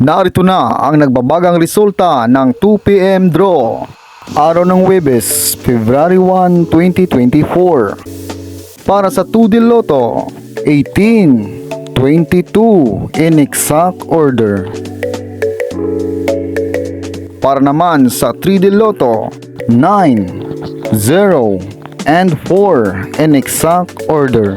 Narito na ang nagbabagang resulta ng 2pm draw. Araw ng Webes, February 1, 2024. Para sa 2 del Lotto, 18, 22 in exact order. Para naman sa 3 del Lotto, 9, 0, and 4 in exact order.